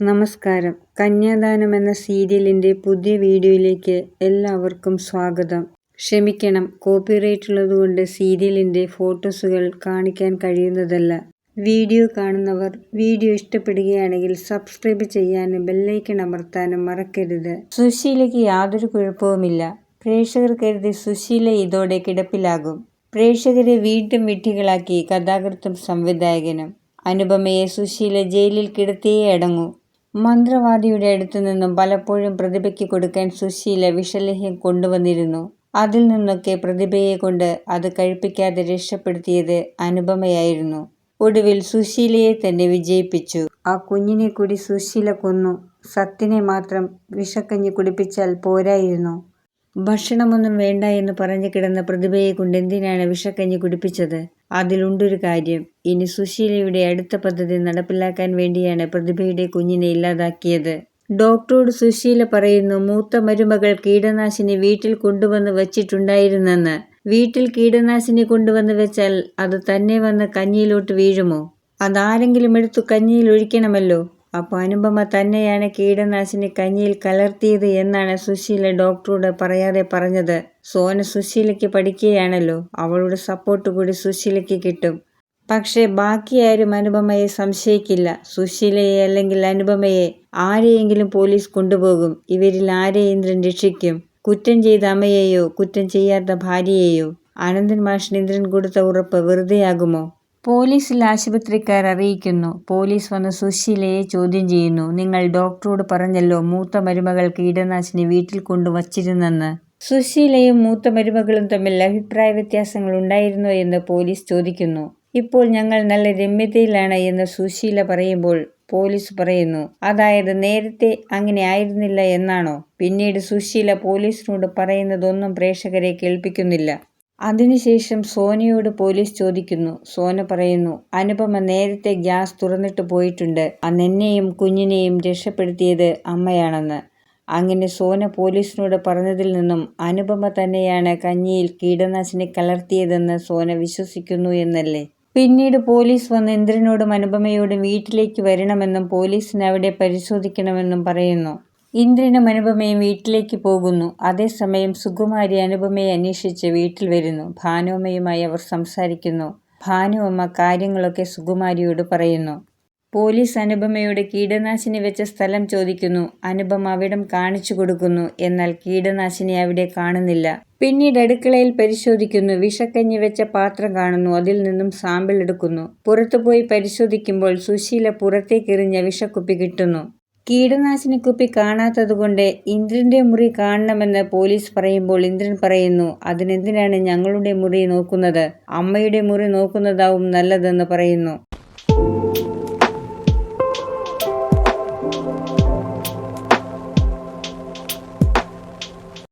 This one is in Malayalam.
നമസ്കാരം. കന്യാദാനം എന്ന സീരിയലിന്റെ പുതിയ വീഡിയോയിലേക്ക് എല്ലാവർക്കും സ്വാഗതം. ക്ഷമിക്കണം കോപ്പിറൈറ്റ് ഉള്ളതുകൊണ്ട് സീരിയലിന്റെ ഫോട്ടോസുകൾ കാണിക്കാൻ കഴിയുന്നതല്ല. വീഡിയോ കാണുന്നവർ വീഡിയോ ഇഷ്ടപ്പെടുകയാണെങ്കിൽ സബ്സ്ക്രൈബ് ചെയ്യാനും ബെല്ലൈക്കൺ അമർത്താനും മറക്കരുത്. സുശീലയ്ക്ക് യാതൊരു കുഴപ്പവുമില്ല. പ്രേക്ഷകർ കരുതി സുശീല ഇതോടെ കിടപ്പിലാകും. പ്രേക്ഷകരെ വീണ്ടും വിട്ടികളാക്കി കഥാകൃത്തും സംവിധായകനും. അനുപമയെ സുശീല ജയിലിൽ കിടത്തിയേ അടങ്ങൂ. മന്ത്രവാദിയുടെ അടുത്തു നിന്നും പലപ്പോഴും പ്രതിഭയ്ക്ക് കൊടുക്കാൻ സുശീല വിഷലേഹ്യം കൊണ്ടുവന്നിരുന്നു. അതിൽ നിന്നൊക്കെ പ്രതിഭയെ കൊണ്ട് അത് കഴിപ്പിക്കാതെ രക്ഷപ്പെടുത്തിയത് അനുപമയായിരുന്നു. ഒടുവിൽ സുശീലയെ തന്നെ വിജയിപ്പിച്ചു. ആ കുഞ്ഞിനെ കൂടി സുശീല കൊന്നു. സത്തിനെ മാത്രം വിഷക്കഞ്ഞി കുടിപ്പിച്ചാൽ പോരായിരുന്നു. ഭക്ഷണമൊന്നും വേണ്ട എന്ന് പറഞ്ഞു കിടന്ന പ്രതിഭയെ കൊണ്ട് എന്തിനാണ് വിഷക്കഞ്ഞി കുടിപ്പിച്ചത്? അതിലുണ്ടൊരു കാര്യം. ഇനി സുശീലയുടെ അടുത്ത പദ്ധതി നടപ്പിലാക്കാൻ വേണ്ടിയാണ് പ്രതിഭയുടെ കുഞ്ഞിനെ ഇല്ലാതാക്കിയത്. ഡോക്ടറോട് സുശീല പറയുന്നു മൂത്ത മരുമകൾ കീടനാശിനി വീട്ടിൽ കൊണ്ടുവന്ന് വച്ചിട്ടുണ്ടായിരുന്നെന്ന്. വീട്ടിൽ കീടനാശിനി കൊണ്ടുവന്ന് വെച്ചാൽ അത് തന്നെ വന്ന് കഞ്ഞിയിലോട്ട് വീഴുമോ? അതാരെങ്കിലും എടുത്തു കഞ്ഞിയിൽ ഒഴിക്കണമല്ലോ. അപ്പോൾ അനുപമ തന്നെയാണ് കീടനാശിനി കഞ്ഞിയിൽ കലർത്തിയത് എന്നാണ് സുശീല ഡോക്ടറോട് പറയാതെ പറഞ്ഞത്. സോന സുശീലയ്ക്ക് പഠിക്കുകയാണല്ലോ. അവളുടെ സപ്പോർട്ട് കൂടി സുശീലയ്ക്ക് കിട്ടും. പക്ഷേ ബാക്കിയാരും അനുപമയെ സംശയിക്കില്ല. സുശീലയെ അല്ലെങ്കിൽ അനുപമയെ ആരെയെങ്കിലും പോലീസ് കൊണ്ടുപോകും. ഇവരിൽ ആരെ ഇന്ദ്രൻ രക്ഷിക്കും? കുറ്റം ചെയ്ത അമ്മയെയോ കുറ്റം ചെയ്യാത്ത ഭാര്യയെയോ? അനന്തൻ മാഷിന് ഇന്ദ്രൻ കൊടുത്ത ഉറപ്പ് വെറുതെയാകുമോ? പോലീസിൽ ആശുപത്രിക്കാർ അറിയിക്കുന്നു. പോലീസ് വന്ന് സുശീലയെ ചോദ്യം ചെയ്യുന്നു. നിങ്ങൾ ഡോക്ടറോട് പറഞ്ഞല്ലോ മൂത്ത മരുമകൾ കീടനാശിനി വീട്ടിൽ കൊണ്ടുവച്ചിരുന്നെന്ന് സുശീലയും മൂത്ത മരുമകളും തമ്മിൽ അഭിപ്രായ വ്യത്യാസങ്ങൾ ഉണ്ടായിരുന്നോ എന്ന് പോലീസ് ചോദിക്കുന്നു. ഇപ്പോൾ ഞങ്ങൾ നല്ല രമ്യതയിലാണ് എന്ന് സുശീല പറയുമ്പോൾ പോലീസ് പറയുന്നു. അതായത് നേരത്തെ അങ്ങനെ ആയിരുന്നില്ല എന്നാണോ? പിന്നീട് സുശീല പോലീസിനോട് പറയുന്നതൊന്നും പ്രേക്ഷകരെ കേൾപ്പിക്കുന്നില്ല. അതിനുശേഷം സോനയോട് പോലീസ് ചോദിക്കുന്നു. സോന പറയുന്നു അനുപമ നേരത്തെ ഗ്യാസ് തുറന്നിട്ട് പോയിട്ടുണ്ട്. ആ നെന്നെയും കുഞ്ഞിനെയും രക്ഷപ്പെടുത്തിയത് അമ്മയാണെന്ന്. അങ്ങനെ സോന പോലീസിനോട് പറഞ്ഞതിൽ നിന്നും അനുപമ തന്നെയാണ് കഞ്ഞിയിൽ കീടനാശിനി കലർത്തിയതെന്ന് സോന വിശ്വസിക്കുന്നു എന്നല്ലേ? പിന്നീട് പോലീസ് വന്ന് ഇന്ദ്രനോടും അനുപമയോടും വീട്ടിലേക്ക് വരണമെന്നും പോലീസിന് അവിടെ പരിശോധിക്കണമെന്നും പറയുന്നു. ഇന്ദ്രനും അനുപമയും വീട്ടിലേക്ക് പോകുന്നു. അതേസമയം സുകുമാരി അനുപമയെ അന്വേഷിച്ച് വീട്ടിൽ വരുന്നു. ഭാനുമ്മയുമായി അവർ സംസാരിക്കുന്നു. ഭാനുവമ്മ കാര്യങ്ങളൊക്കെ സുകുമാരിയോട് പറയുന്നു. പോലീസ് അനുപമയുടെ കീടനാശിനി വെച്ച സ്ഥലം ചോദിക്കുന്നു. അനുപമ അവിടം കാണിച്ചു കൊടുക്കുന്നു. എന്നാൽ കീടനാശിനി അവിടെ കാണുന്നില്ല. പിന്നീട് അടുക്കളയിൽ പരിശോധിക്കുന്നു. വിഷക്കഞ്ഞി വെച്ച പാത്രം കാണുന്നു. അതിൽ നിന്നും സാമ്പിൾ എടുക്കുന്നു. പുറത്തുപോയി പരിശോധിക്കുമ്പോൾ സുശീല പുറത്തേക്കെറിഞ്ഞ വിഷക്കുപ്പി കിട്ടുന്നു. കീടനാശിനി കുപ്പി കാണാത്തതുകൊണ്ട് ഇന്ദ്രന്റെ മുറി കാണണമെന്ന് പോലീസ് പറയുമ്പോൾ ഇന്ദ്രൻ പറയുന്നു അതിനെന്തിനാണ് ഞങ്ങളുടെ മുറി നോക്കുന്നത്? അമ്മയുടെ മുറി നോക്കുന്നതാവും നല്ലതെന്ന് പറയുന്നു.